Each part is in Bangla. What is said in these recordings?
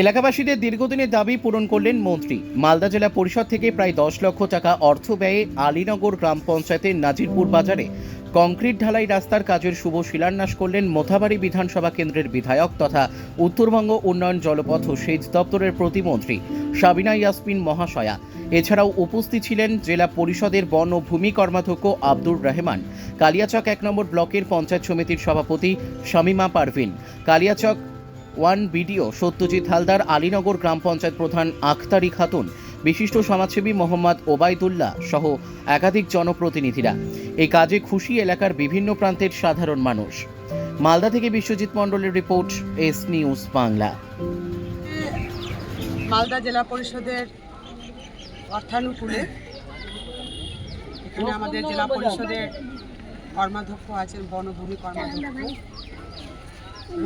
এলাকাবাসীদের দীর্ঘদিনের দাবি পূরণ করলেন মন্ত্রী। মালদা জেলা পরিষদ থেকে প্রায় দশ লক্ষ টাকা অর্থ ব্যয়ে আলীনগর গ্রাম পঞ্চায়েতের নাজিরপুর বাজারে কংক্রিট ঢালাই রাস্তার কাজের শুভ শিলান্যাস করলেন মোথাবাড়ি বিধানসভা কেন্দ্রের বিধায়ক তথা উত্তরবঙ্গ উন্নয়ন জলপথ ও সেচ দপ্তরের প্রতিমন্ত্রী সাবিনা ইয়াসমিন মহাশয়া। এছাড়াও উপস্থিত ছিলেন জেলা পরিষদের বন ও ভূমি কর্মাধ্যক্ষ আব্দুর রহমান, কালিয়াচক এক নম্বর ব্লকের পঞ্চায়েত সমিতির সভাপতি শামিমা পারভিন, কালিয়াচক ওয়ান বিডিও সত্যজিৎ হালদার, আলীনগর গ্রাম পঞ্চায়েত প্রধান আখতারি খাতুন, বিশিষ্ট সমাজসেবী মোহাম্মদ ওবায়দুল্লাহ সহ একাধিক জনপ্রতিনিধিরা। এই কাজে খুশি এলাকার বিভিন্ন প্রান্তের সাধারণ মানুষ। মালদা থেকে বিশ্বজিৎ মণ্ডলের report, S news Bangla. Malda জেলা পরিষদের অর্থানুকূলে এখানে আমাদের জেলা পরিষদের কর্মাধ্যক্ষ আছেন, বনভূমি কর্মাধ্যক্ষ।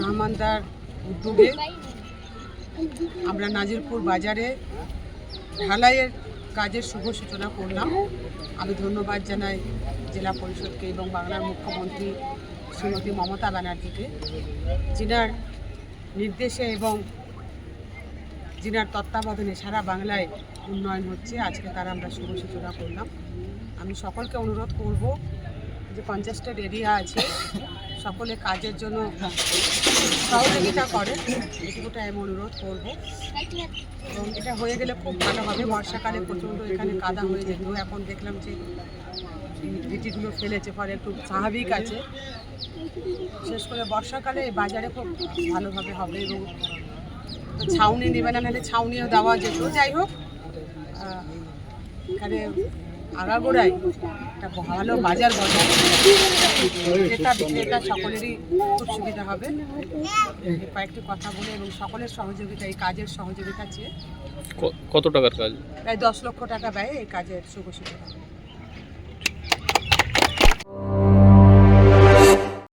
রহমানদার উদ্যোগে আমরা নাজিরপুর বাজারে ঢালাইয়ের কাজের শুভ সূচনা করলাম। আমি ধন্যবাদ জানাই জেলা পরিষদকে এবং বাংলার মুখ্যমন্ত্রী শ্রীমতী মমতা ব্যানার্জিকে। যিনার নির্দেশে এবং যিনার তত্ত্বাবধানে সারা বাংলায় উন্নয়ন হচ্ছে, আজকে তার আমরা শুভ সূচনা করলাম। আমি সকলকে অনুরোধ করব যে কনজেস্টেড এরিয়া আছে, সকলে কাজের জন্য সহযোগিতা করে। এটুকুটা আমি অনুরোধ করব। এবং এটা হয়ে গেলে খুব ভালো হবে। বর্ষাকালে প্রচণ্ড এখানে কাদা হয়ে যেত। এখন দেখলাম যে ভিটিগুলো ফেলেছে, ফলে একটু স্বাভাবিক আছে। বিশেষ করে বর্ষাকালে বাজারে খুব ভালোভাবে হবে এবং ছাউনি নেবে না, নাহলে ছাউনিও দেওয়া যেত। যাই হোক এখানে আগাগোড়ায় একটা ভালো বাজার বসে ক্রেতা বিক্রেতা সকলেরই খুব সুবিধা হবে। কয়েকটি কথা বলে এবং সকলের সহযোগিতা এই কাজের সহযোগিতা চেয়ে কত টাকার কাজ? প্রায় দশ লক্ষ টাকা ব্যয় এই কাজের শুভ সূচনা